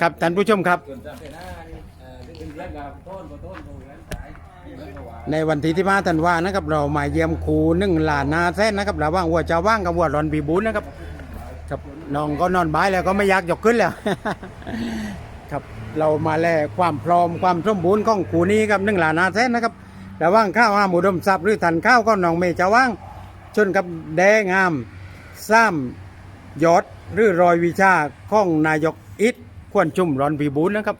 ครับท่านผู้ชมครับส่วนจากเสนานี่เอ่พ่อท่านว่าในวันที่ที่มาธันวานะครับ เรามาเยี่ยมครูหนึ่งหลานนาแท้นนะครับระหว่างวัวจะว่างกับวัวรอนปีบุญนะครับครับน้องก็นอนบายแล้วก็ไม่อยากยกขึ้นแล้วครับเรามาแลความพร้อมความสมบูรณ์ของครูนี้ครับหนึ่งหลานนาแท้นนะครับระหว่างข้าวห้ามอุดมทรัพย์หรือทันข้าวก็น้องเมย์จะว่างชนกับแดงามซ้ำยอดหรือรอยวิชาของนายกอิท ควรชุ่มรอนปีบุญนะครับ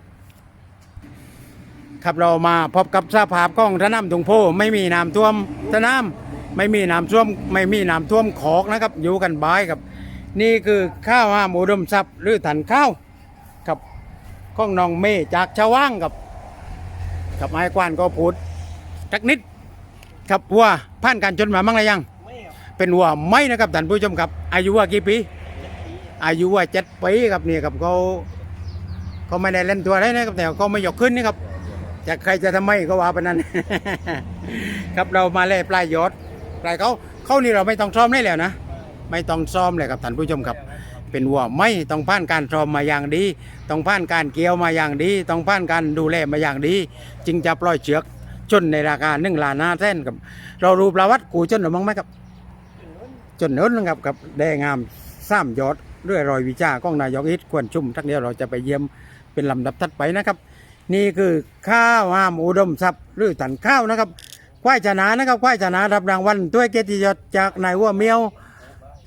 ครับเรามาพบกับสภาพของทะน้ำตุงโพไม่มีน้ำท่วมทะน้ำไม่มีน้ำท่วมไม่มีน้ำท่วมขอกนะครับ อยู่กันบายครับ นี่คือข้าวห้ามอุดมทรัพย์หรือถันข้าวครับของน้องเมย์จากชาวว่างกับกับไอ้กวานก็พูดจักนิดครับวัวผ่านการจนมาบ้างหรือยังเป็นวัวไม่นะครับท่านผู้ชมครับ อายุว่ากี่ปี อายุว่าเจ็ดปีครับนี่ครับเขา เขาไม่ได้เล่นตัวอะไรนะครับแต่เขาไม่ยกขึ้นนี่ครับจะใครจะทำไมก็ว่าไปนั้น ครับเรามาเล่ปลายยศปลายเขาเขานี่เราไม่ต้องซ้อมได้แล้วนะ ไม่ต้องซ้อมเลยครับท่านผู้ชมครับ เป็นวัวไม่ต้องผ่านการซ้อมมาอย่างดี ต้องผ่านการเกี่ยวมาอย่างดี ต้องผ่านการดูแลมาอย่างดี จึงจะปล่อยเชือกจนในราคาหนึ่งล้านห้าแสนครับ เรารูประวัติกูจนหรือมั้งไหมครับ จนเนินนะครับกับแดงงามซ้ำยอดเรื่อยรอยวิชาของนายกอิทควรชุ่มทักเดียวเราจะไปเยี่ยม เป็นลำดับถัดไปนะครับ นี่คือข้าวหามอุดมทรัพย์หรือตันข้าวนะครับควายชนะนะครับควายชนะรับรางวัลด้วยเกียรติยศจากนายวัวเมียว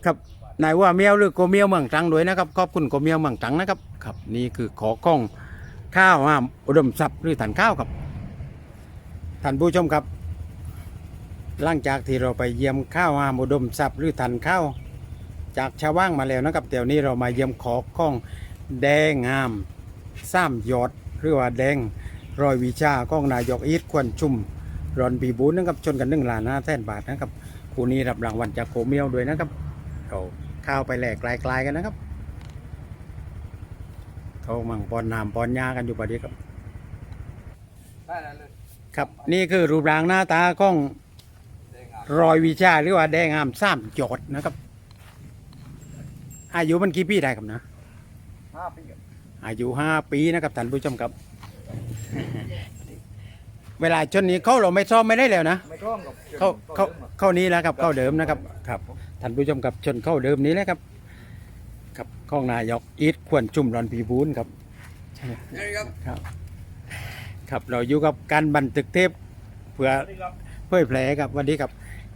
ครับนายวัวเมียวหรือโกเมียวเมืองตรังด้วยนะครับขอบคุณโกเมียวเมืองตรังนะครับครับนี่คือขอข้องข้าวหามอุดมทรัพย์หรือตันข้าวครับท่านผู้ชมครับ หลังจากที่เราไปเยี่ยมข้าวหามอุดมทรัพย์หรือทันข้าวจากชาวว่างมาแล้วนะครับเดี๋ยวนี้เรามาเยี่ยมขอข้องแดงงาม ซ้ำยอดหรือว่าแดงรอยวิชาของนายกอีทควรชุ่มรอนปีบูนนะครับชนกันหนึ่งล้านห้าแสนบาทนะครับคู่นี้รับรางวัลจากโคเมียวด้วยนะครับเราข้าวไปแหลกลายๆกันนะครับเขามั่งปอนน้ำปอนยากันอยู่ประเดี๋ยวครับครับนี่คือรูปร่างหน้าตาของรอยวิชาหรือว่าแดงงามซ้ำยอดนะครับ อายุมันกี่ปีได้ครับนะห้าปี อายุห้าปีนะครับท่านผู้ชมครับ เวลาชนนี้เข้าเราไม่ซ้อมไม่ได้แล้วนะไม่คล่องกับเข้าเข้าเข้านี้แล้วครับเข้าเดิมนะครับครับท่านผู้ชมครับชนเข้าเดิมนี้แล้วครับครับข้องนายกอีทควรจุ่มรอนพีบูนครับนี่ครับครับ ครับเราอยู่กับการบันทึกเทปเพื่อนี่ครับเผยแพร่ครับวันนี้ครับ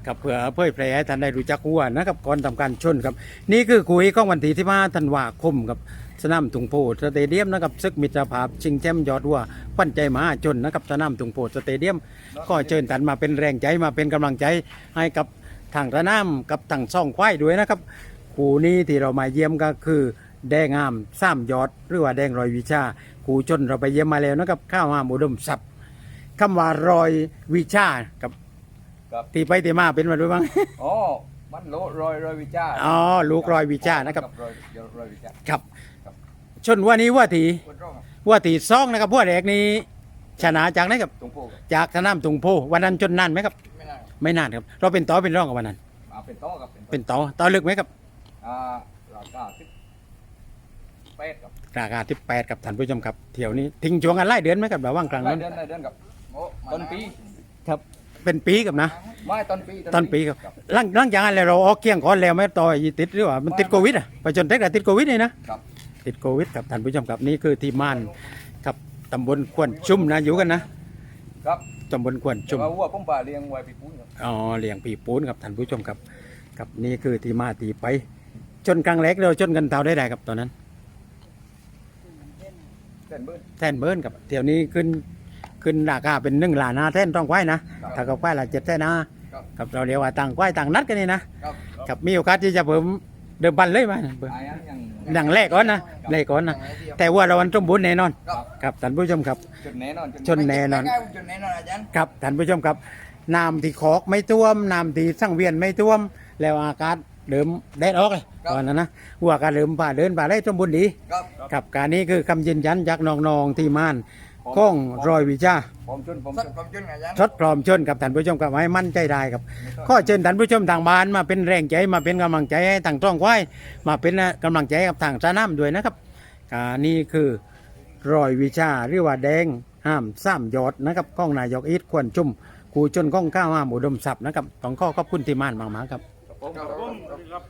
กับเผื่อเผยแพร่ให้ท่านได้รู้จักวัวนะครับก่อนทำการชนครับ นี่คือคุยของวันที่ที่มาธันวาคมกับ สนามตุงโพสเตเดียมนะครับซึกมิตรภาพชิงแชมป์ยอดวัวปั้นใจมหาชนนะครับสนามตุงโพสเตเดียม ก็เชิญท่านมาเป็นแรงใจมาเป็นกำลังใจให้กับทางสนามกับทางซ่องควายด้วยนะครับคู่นี้ที่เรามาเยี่ยมก็คือแดงงามซ้ำยอด หรือว่าแดงรอยวิชาคู่ชนเราไปเยี่ยมมาแล้วนะครับข้าวหามอุดมทรัพย์คำว่ารอยวิชากับครับ ตีไปตีมาเป็นมาด้วยบ้าง อ๋อ มันโลรอยรอยวิจารณ์อ๋อลูกรอยวิชานะครับ รอยรอยวิจารณ์ ครับครับ ชนว่านี้ว่าตีคนร้องครับว่าตีซองนะครับพวกแรกนี้ชนะจากไหนครับตรงโพครับจากสนามตุงโพวันนั้นจนนานไหมครับ ไม่น่าไม่นานครับ เราเป็นต่อเป็นร่องกับวันนั้นเอาเป็นโต๊ะครับเป็นต่อต่อลึกไหมครับ อ่าราคาสิบแปดครับราคาที่แปดกับท่านผู้ชมครับเที่ยวนี้ทิ้งช่วงกันไล่เดือนไหมครับระหว่างกลางรายนั้นเดือนรายเดือนครับโอ้ต้นปีครับ เป็นปีกับนะ ไม่ต้นปีต้นปีครับหลังหลังจากนั้นแล้วเราออกเกี่ยงก่อนแล้วไม่ต่อยติดหรือว่ามันติดโควิดอะไปจนเทคแต่ติดโควิดนี่นะครับ ติดโควิดครับท่านผู้ชมครับนี่คือที่ม่านครับตำบลควนชุ่มนะอยู่กันนะครับตำบลควนแต่ชุ่มว่าวัวผมป่าเลี้ยงไว้ปีปุ้นครับอ๋อเลี้ยงปีปูนครับท่านผู้ชมครับครับนี่คือที่มาที่ไปจนกลางเล็กเราจนกันเท่าได้ได้ครับตอนนั้นเส้นเบิ้ล แท่นเบิร์นกับเที่ยวนี้ขึ้นขึ้นราคาเป็นหนึ่งล้านนาแท่นต้องควายนะครับถ้ากับควายละเจ็ดแท่นนะครับกับเราเรียกว่าต่างควายต่างนัดกันนี่นะครับกับมีโอกาสที่จะเพิ่ม เดิมพันเลยไหมเบิ่งอายังยังดังแรกก่อนนะแรกก่อนนะแต่ว่าเราวันสมบูรณ์แน่นอนครับครับท่านผู้ชมครับจุดแน่นอนชนแน่นอนจุดแน่นอนอาจารย์ครับท่านผู้ชมครับน้ำที่คอกไม่ท่วมน้ำที่สังเวียนไม่ท่วม แล้วอากาศเดิมแดดออกเลยตอนนั้นนะวัวก็เดิมป่าเดินป่าได้สมบูรณ์ดีครับครับการนี้คือคำยืนยันจากน้องๆที่ม่าน ก้องรอยวิชาผมจุนผมจุนผมจุนอาจารย์ทดพร้อมชนกับท่านผู้ชมกับให้มั่นใจได้ครับก็เชิญท่านผู้ชมทางบ้านมาเป็นแรงใจมาเป็นกำลังใจให้ทางต้องควายมาเป็นกำลังใจกับทางสนามด้วยนะครับอ่านี่คือรอยวิชาหรือว่าแดงห้ามซ้ำยอดนะครับก้องนายกอีทควรจุ่มกูจนก้องก้าวห้ามอุดมทรัพย์นะครับต้องข้อขอบคุณที่มานมากๆครับ ครับผมครับ